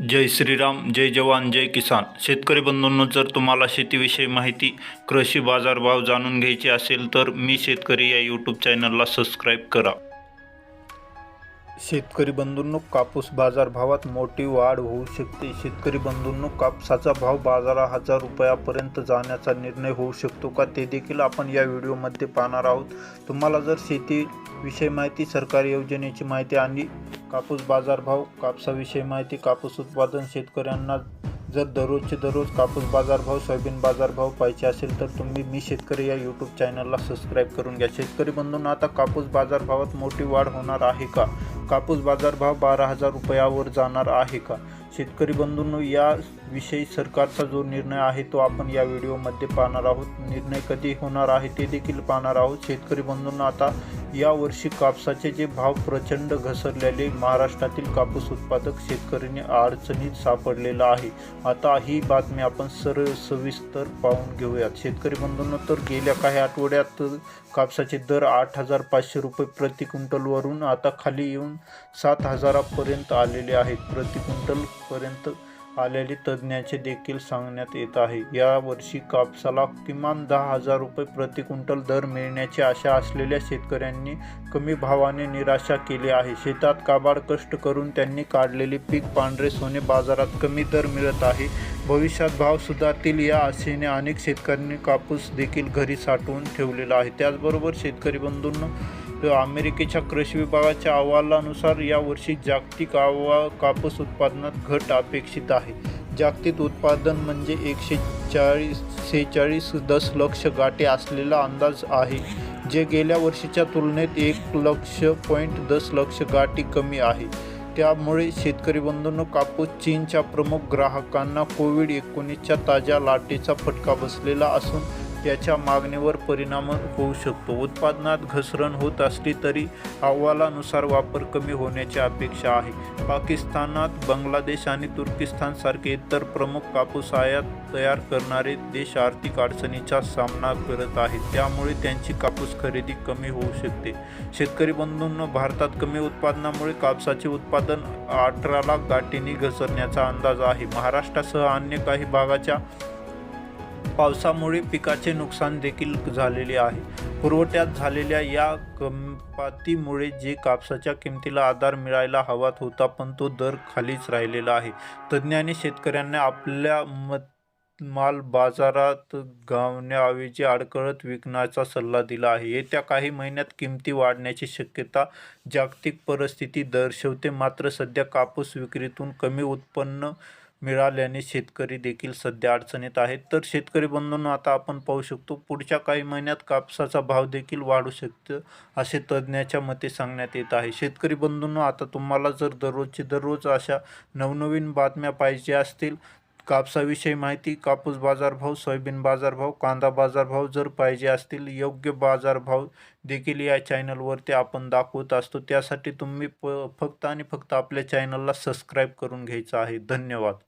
जय श्रीराम जय जवान जय किसान. शेतकरी बंधूंनो जर तुम्हाला शेतीविषयी माहिती कृषी बाजारभाव जाणून घ्यायची असेल तर मी शेतकरी या यूट्यूब चॅनलला सबस्क्राईब करा. शेतकरी बंधूंनो कापूस बाजारभावात मोठी वाढ होऊ शकते. शेतकरी बंधूंनो कापसाचा भाव बाजारा हजार रुपयापर्यंत जाण्याचा निर्णय होऊ शकतो का ते देखील आपण या व्हिडिओमध्ये पाहणार आहोत. तुम्हाला जर शेतीविषयी माहिती सरकारी योजनेची माहिती आणि कापूस बाजारभाव कापसाविषयी माहिती कापूस उत्पादन शेतकऱ्यांना जर दररोजचे दररोज कापूस बाजारभाव सोयाबीन बाजारभाव पाहिजे असेल तर तुम्ही मी शेतकरी या यूट्यूब चॅनलला सबस्क्राईब करून घ्या. शेतकरी बंधूंना आता कापूस बाजारभावात मोठी वाढ होणार आहे का? कापूस बाजारभाव बारा हजार रुपयावर जाणार आहे का? शेतकरी बंधूंनो याविषयी सरकारचा जो निर्णय आहे तो आपण या व्हिडिओमध्ये पाहणार आहोत. निर्णय कधी होणार आहे ते देखील पाहणार आहोत. शेतकरी बंधूंना आता यावर्षी कापसाचे जे भाव प्रचंड घसरलेले महाराष्ट्रातील कापूस उत्पादक शेतकऱ्यांनी अडचणीत सापडलेला आहे. आता ही बातमी आपण सरळ सविस्तर पाहून घेऊयात. शेतकरी बंधूंना तर गेल्या काही आठवड्यात कापसाचे दर आठ हजार पाचशे रुपये प्रति क्विंटलवरून आता खाली येऊन सात हजारापर्यंत आलेले आहेत. प्रति क्विंटलपर्यंत आलेले तज्ज्ञांचे देखील सांगण्यात येत आहे. यावर्षी कापसाला किमान दहा हजार रुपये प्रति क्विंटल दर मिळण्याची आशा असलेल्या शेतकऱ्यांनी कमी भावाने निराशा केली आहे. शेतात काबाड कष्ट करून त्यांनी काढलेले पीक पांढरे सोने बाजारात कमी दर मिळत आहे. भविष्यात भाव सुधारतील या आशेने अनेक शेतकऱ्यांनी कापूस देखील घरी साठवून ठेवलेला आहे. त्याचबरोबर शेतकरी बंधूंना अमेरिकेच्या कृषी विभागाच्या अहवालानुसार यावर्षी जागतिक आवा कापूस उत्पादनात घट अपेक्षित आहे. जागतिक उत्पादन म्हणजे एकशे चाळीस सेहेचाळीस दशलक्ष गाठे असलेला अंदाज आहे जे गेल्या वर्षीच्या तुलनेत एक लक्ष पॉईंट दशलक्ष गाठी कमी आहे. त्यामुळे शेतकरी बंधूंनो कापूस चीनच्या प्रमुख ग्राहकांना कोविड एकोणीसच्या ताज्या लाटेचा फटका बसलेला असून त्याच्या मागणीवर परिणाम होऊ शकतो. उत्पादनात घसरण होत असली तरी अहवालानुसार वापर कमी होण्याची अपेक्षा आहे. पाकिस्तानात बांगलादेश आणि तुर्किस्तानसारखे इतर प्रमुख कापूस आयात तयार करणारे देश आर्थिक अडचणीचा सामना करत आहेत. त्यामुळे त्यांची कापूस खरेदी कमी होऊ शकते. शेतकरी बंधूंना भारतात कमी उत्पादनामुळे कापसाचे उत्पादन अठरा लाख गाठीने घसरण्याचा अंदाज आहे. महाराष्ट्रासह अन्य काही भागाच्या पावसामुळे पिकाचे नुकसान देखील झालेले आहे. पुरवठ्यात झालेल्या या कपातीमुळे जे कापसाच्या किमतीला आधार मिळायला हवा होता पण तो दर खालीच राहिलेला आहे. तज्ज्ञांनी शेतकऱ्यांना आपल्या मत माल बाजारात गावण्याऐवजी अडकळत विकण्याचा सल्ला दिला आहे. येत्या काही महिन्यात किमती वाढण्याची शक्यता जागतिक परिस्थिती दर्शवते. मात्र सध्या कापूस विक्रीतून कमी उत्पन्न मिळाल्याने शेतकरी देखील सध्या अडचणीत आहेत. तर शेतकरी बंधूंना आता आपण पाहू शकतो पुढच्या काही महिन्यात कापसाचा भाव देखील वाढू शकतो असे तज्ज्ञाच्या मते सांगण्यात येत आहे. शेतकरी बंधूंना आता तुम्हाला जर दररोजची दररोज अशा नवनवीन बातम्या पाहिजे असतील कापसाविषयी माहिती कापूस बाजारभाव सोयाबीन बाजारभाव कांदा बाजारभाव जर पाहिजे असतील योग्य बाजारभाव देखील या चॅनलवरती आपण दाखवत असतो. त्यासाठी तुम्ही प फक्त आणि फक्त आपल्या चॅनलला सबस्क्राईब करून घ्यायचं आहे. धन्यवाद.